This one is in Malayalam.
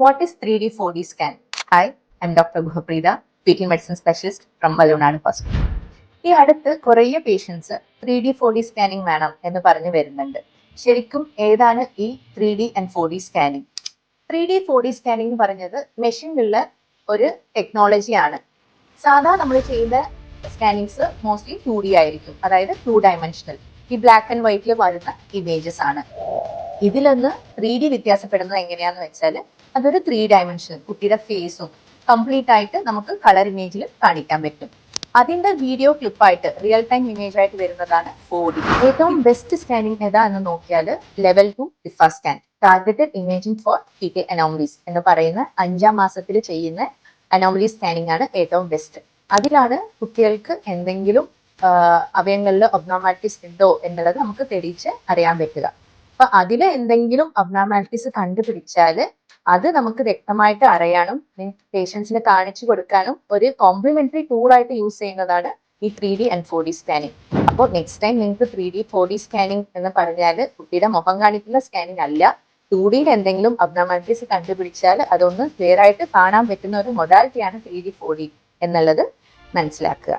What is 3D 4D scan? Hi, I'm Dr. Guhapreeta, fetal medicine specialist from Malunad Hospital. ഈ അടുത്ത് കുറേ patients three D four D scanning വേണം എന്ന് പറഞ്ഞു വരുന്നുണ്ട് ശരിക്കും ഏതാണ് ഈ three D and four D scanning three D four D scanning എന്ന് പറഞ്ഞത് മെഷീനിലുള്ള ഒരു ടെക്നോളജിയാണ് സാധാ നമ്മൾ ചെയ്യുന്ന സ്കാനിങ്സ് മോസ്റ്റ്ലി ടു ഡി ആയിരിക്കും അതായത് ടു ഡയമെൻഷണൽ ഈ ബ്ലാക്ക് ആൻഡ് വൈറ്റിൽ വരുന്ന ഇമേജസ് ആണ് ഇതിലൊന്ന് ത്രീ ഡി വ്യത്യാസപ്പെടുന്നത് എങ്ങനെയാന്ന് വെച്ചാൽ അതൊരു ത്രീ ഡയമെൻഷൻ കുട്ടിയുടെ ഫേസും കംപ്ലീറ്റ് ആയിട്ട് നമുക്ക് കളർ ഇമേജിൽ കാണിക്കാൻ പറ്റും. അതിന്റെ വീഡിയോ ക്ലിപ്പായിട്ട് റിയൽ ടൈം ഇമേജ് ആയിട്ട് വരുന്നതാണ് ഫോർ ഡി ഏറ്റവും ബെസ്റ്റ് സ്കാനിങ് ഏതാ എന്ന് നോക്കിയാൽ level two ഇഫ scan targeted imaging for fetal anomalies എന്ന് പറയുന്ന അഞ്ചാം മാസത്തിൽ ചെയ്യുന്ന അനോമലി സ്കാനിങ് ആണ് ഏറ്റവും ബെസ്റ്റ് അതിലാണ് കുട്ടികൾക്ക് എന്തെങ്കിലും അവയങ്ങളിൽ ഒബ്നോമാറ്റിസ് ഉണ്ടോ എന്നുള്ളത് നമുക്ക് തെളിയിച്ച് അറിയാൻ പറ്റുക. അപ്പൊ അതിൽ എന്തെങ്കിലും അബ്നോർമാലിറ്റീസ് കണ്ടുപിടിച്ചാൽ അത് നമുക്ക് വ്യക്തമായിട്ട് അറിയാനും പേഷ്യൻസിന് കാണിച്ചു കൊടുക്കാനും ഒരു കോംപ്ലിമെന്ററി ടൂൾ ആയിട്ട് യൂസ് ചെയ്യുന്നതാണ് ഈ three D and four D scanning അപ്പോൾ നെക്സ്റ്റ് ടൈം നിങ്ങൾക്ക് three D four D scanning എന്ന് പറഞ്ഞാൽ കുട്ടിയുടെ മുഖം കാണിക്കുന്ന സ്കാനിങ് അല്ല. ടു ഡിയിൽ എന്തെങ്കിലും അബ്നോർമാലിറ്റീസ് കണ്ടുപിടിച്ചാൽ അതൊന്ന് ക്ലിയർ ആയിട്ട് കാണാൻ പറ്റുന്ന ഒരു മൊഡാലിറ്റിയാണ് ത്രീ ഡി ഫോർ ഡി എന്നുള്ളത് മനസ്സിലാക്കുക.